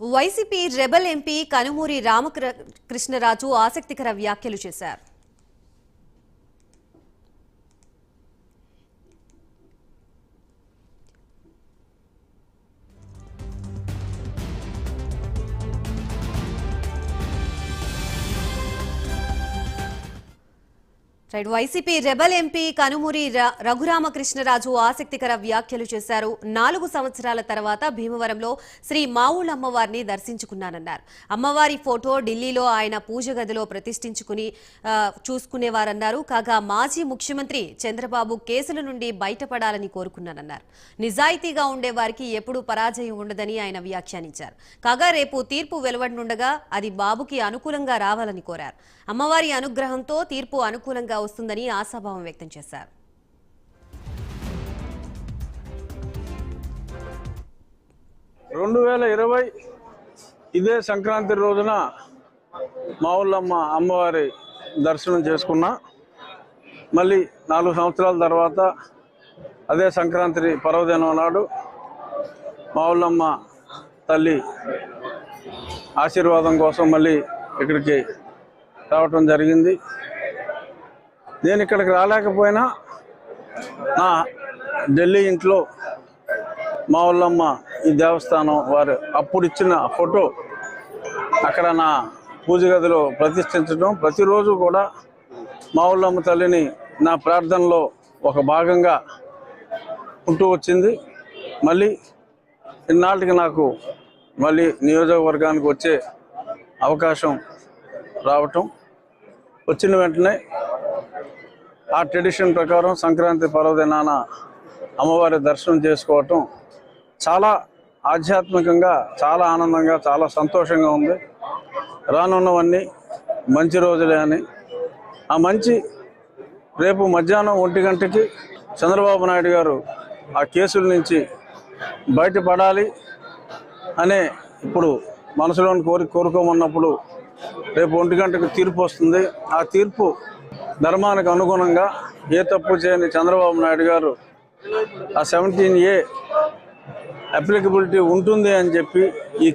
YCP rebel MP Kanumuri Ramakrishnaraju ఆసక్తికర వ్యాఖ్యలు చేశారు. Right YCP rebel MP Kanumuri ర- రఘురామకృష్ణరాజు ఆసక్తికర వ్యాఖ్యలు చేశారు. నాలుగు సంవత్సరాల తర్వాత భీమవరంలో శ్రీ మావుళ్ళ అమ్మవారిని దర్శించుకున్నానన్నారు. అమ్మవారి ఫోటో ఢిల్లీలో ఆయన పూజ గదిలో ప్రతిష్ఠించుకుని చూసుకునేవారన్నారు. కాగా మాజీ ముఖ్యమంత్రి చంద్రబాబు కేసుల నుండి బయటపడాలని కోరుకున్నానన్నారు. నిజాయితీగా ఉండే వారికి ఎప్పుడూ పరాజయం ఉండదని ఆయన వ్యాఖ్యానించారు. కాగా రేపు తీర్పు వెలువడనుండగా అది బాబుకి అనుకూలంగా రావాలని కోరారు. అమ్మవారి అనుగ్రహంతో తీర్పు అనుకూలంగా వస్తుందని ఆశాభావం వ్యక్తం చేశారు. రెండు వేల ఇరవై ఇదే సంక్రాంతి రోజున మా ఊళ్ళమ్మ అమ్మవారి దర్శనం చేసుకున్నా మళ్ళీ నాలుగు సంవత్సరాల తర్వాత అదే సంక్రాంతి పర్వదినం నాడు మా ఊళ్ళమ్మ తల్లి ఆశీర్వాదం కోసం మళ్ళీ ఇక్కడికి రావటం జరిగింది. నేను ఇక్కడికి రాలేకపోయినా నా ఢిల్లీ ఇంట్లో మా ఊళ్ళమ్మ ఈ దేవస్థానం వారు అప్పుడు ఇచ్చిన ఫోటో అక్కడ నా పూజ గదిలో ప్రతిష్ఠించడం. ప్రతిరోజు కూడా మా ఊళ్ళమ్మ తల్లిని నా ప్రార్థనలో ఒక భాగంగా ఉంటూ వచ్చింది. మళ్ళీ ఇన్నాళ్ళకి నాకు మళ్ళీ నియోజకవర్గానికి వచ్చే అవకాశం రావటం. వచ్చిన వెంటనే ఆ ట్రెడిషన్ ప్రకారం సంక్రాంతి పర్వదినాన అమ్మవారి దర్శనం చేసుకోవటం చాలా ఆధ్యాత్మికంగా చాలా ఆనందంగా చాలా సంతోషంగా ఉంది. రానున్నవన్నీ మంచి రోజులే అని. ఆ మంచి రేపు మధ్యాహ్నం ఒంటి గంటకి చంద్రబాబు నాయుడు గారు ఆ కేసుల నుంచి బయటపడాలి అనే ఇప్పుడు మనసులోని కోరి కోరుకోమన్నప్పుడు రేపు ఒంటి గంటకు తీర్పు వస్తుంది. ఆ తీర్పు ధర్మానికి అనుగుణంగా ఏ తప్పు చేయని చంద్రబాబు నాయుడు గారు ఆ సెవెంటీన్ ఏ అప్లికబిలిటీ ఉంటుంది అని చెప్పి ఈ